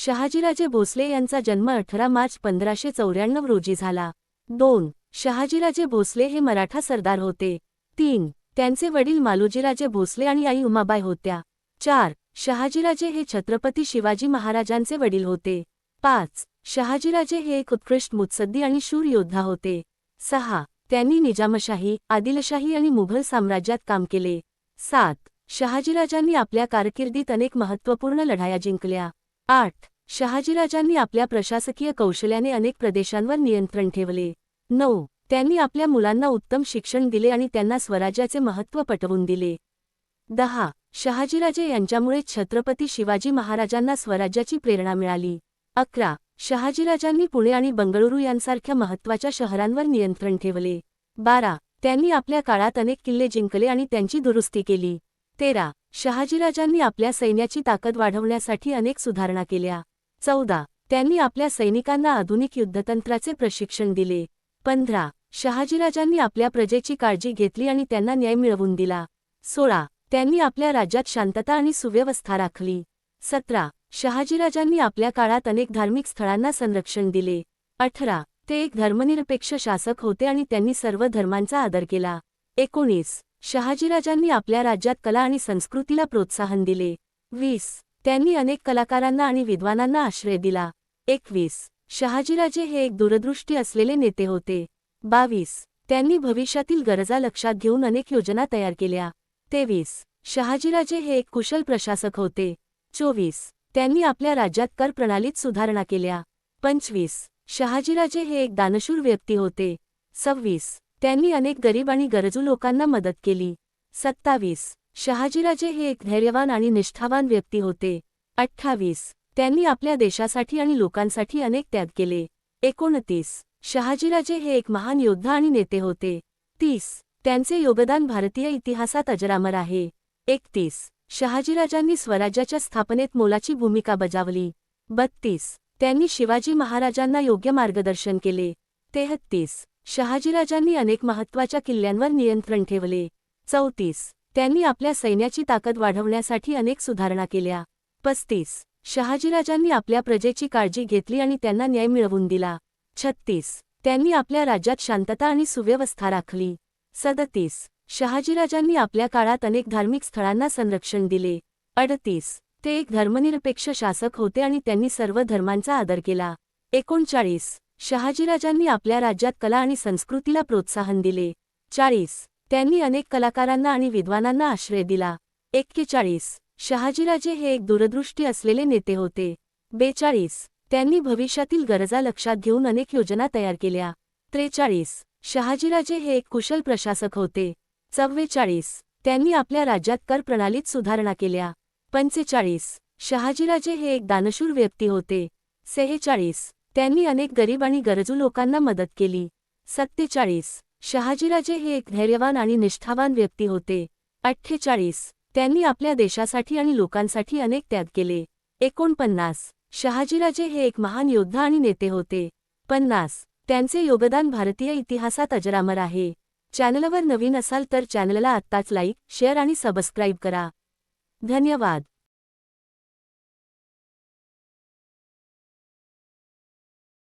शहाजीराजे भोसले यांचा जन्म अठरा मार्च पंधराशे चौऱ्याण्णव रोजी झाला. दोन शहाजीराजे भोसले हे मराठा सरदार होते. तीन त्यांचे वडील मालोजीराजे भोसले आणि आई उमाबाई होत्या. चार शहाजीराजे हे छत्रपती शिवाजी महाराजांचे वडील होते. पाच शहाजीराजे हे एक उत्कृष्ट मुत्सद्दी आणि शूर योद्धा होते. सहा त्यांनी निजामशाही आदिलशाही आणि मुघल साम्राज्यात काम केले. सात शहाजीराजांनी आपल्या कारकिर्दीत अनेक महत्त्वपूर्ण लढाया जिंकल्या. आठ. शहाजीराजांनी आपल्या प्रशासकीय कौशल्याने अनेक प्रदेशांवर नियंत्रण ठेवले. नऊ. त्यांनी आपल्या मुलांना उत्तम शिक्षण दिले आणि त्यांना स्वराज्याचे महत्त्व पटवून दिले. दहा. शहाजीराजे यांच्यामुळे छत्रपती शिवाजी महाराजांना स्वराज्याची प्रेरणा मिळाली. अकरा. शहाजीराजांनी पुणे आणि बंगळुरू यांसारख्या महत्त्वाच्या शहरांवर नियंत्रण ठेवले. बारा. त्यांनी आपल्या काळात अनेक किल्ले जिंकले आणि त्यांची दुरुस्ती केली. तेरा. शहाजीराजांनी आपल्या सैन्याची ताकद वाढवण्यासाठी अनेक सुधारणा केल्या. चौदा. त्यांनी आपल्या सैनिकांना आधुनिक युद्धतंत्राचे प्रशिक्षण दिले. पंधरा. शहाजीराजांनी आपल्या प्रजेची काळजी घेतली आणि त्यांना न्याय मिळवून दिला. सोळा. त्यांनी आपल्या राज्यात शांतता आणि सुव्यवस्था राखली. सतरा. शहाजीराजांनी आपल्या काळात अनेक धार्मिक स्थळांना संरक्षण दिले. अठरा. ते एक धर्मनिरपेक्ष शासक होते आणि त्यांनी सर्व धर्मांचा आदर केला. एकोणीस. शहाजीराजांनी आपल्या राज्यात कला आणि संस्कृतीला प्रोत्साहन दिले. वीस. त्यांनी अनेक कलाकारांना आणि विद्वानांना आश्रय दिला. एकवीस. शहाजीराजे हे एक दूरदृष्टी असलेले नेते होते. बावीस. त्यांनी भविष्यातील गरजा लक्षात घेऊन अनेक योजना तयार केल्या. तेवीस. शहाजीराजे हे एक कुशल प्रशासक होते. चोवीस. त्यांनी आपल्या राज्यात कर प्रणालीत सुधारणा केल्या. पंचवीस. शहाजीराजे हे एक दानशूर व्यक्ती होते. सव्वीस. त्यांनी अनेक गरीब आणि गरजू लोकांना मदत केली. सत्तावीस. शहाजीराजे हे एक धैर्यवान आणि निष्ठावान व्यक्ती होते. अठ्ठावीस. त्यांनी आपल्या देशासाठी आणि लोकांसाठी अनेक त्याग केले. एकोणतीस. शहाजीराजे हे एक महान योद्धा आणि नेते होते. तीस. त्यांचे योगदान भारतीय इतिहासात अजरामर आहे. एकतीस. शहाजीराजांनी स्वराज्याच्या स्थापनेत मोलाची भूमिका बजावली. बत्तीस. त्यांनी शिवाजी महाराजांना योग्य मार्गदर्शन केले. तेहत्तीस. शहाजीराजांनी अनेक महत्त्वाच्या किल्ल्यांवर नियंत्रण ठेवले. चौतीस. त्यांनी आपल्या सैन्याची ताकद वाढवण्यासाठी अनेक सुधारणा केल्या. पस्तीस. शहाजीराजांनी आपल्या प्रजेची काळजी घेतली आणि त्यांना न्याय मिळवून दिला. छत्तीस. त्यांनी आपल्या राज्यात शांतता आणि सुव्यवस्था राखली. सदतीस. शहाजीराजांनी आपल्या काळात अनेक धार्मिक स्थळांना संरक्षण दिले. अडतीस. ते एक धर्मनिरपेक्ष शासक होते आणि त्यांनी सर्व धर्मांचा आदर केला. एकोणचाळीस. शहाजीराजांनी आपल्या राज्यात कला आणि संस्कृतीला प्रोत्साहन दिले. चाळीस. त्यांनी अनेक कलाकारांना आणि विद्वानांना आश्रय दिला. एक्केचाळीस. शहाजीराजे हे एक दूरदृष्टी असलेले नेते होते. बेचाळीस. त्यांनी भविष्यातील गरजा लक्षात घेऊन अनेक योजना तयार केल्या. त्रेचाळीस. शहाजीराजे हे एक कुशल प्रशासक होते. चव्वेचाळीस. त्यांनी आपल्या राज्यात कर प्रणालीत सुधारणा केल्या. पंचेचाळीस. शहाजीराजे हे एक दानशूर व्यक्ती होते. सेहेचाळीस. त्यांनी अनेक गरीब आणि गरजू लोकांना मदत केली. सत्तेचाळीस. शहाजीराजे हे एक धैर्यवान आणि निष्ठावान व्यक्ती होते. अठ्ठेचाळीस. त्यांनी आपल्या देशासाठी आणि लोकांसाठी अनेक त्याग केले. एकोणपन्नास. शहाजीराजे हे एक महान योद्धा आणि नेते होते. पन्नास. त्यांचे योगदान भारतीय इतिहासात अजरामर आहे. चॅनलवर नवीन असाल तर चॅनलला आत्ताच लाईक शेअर आणि सबस्क्राईब करा. धन्यवाद.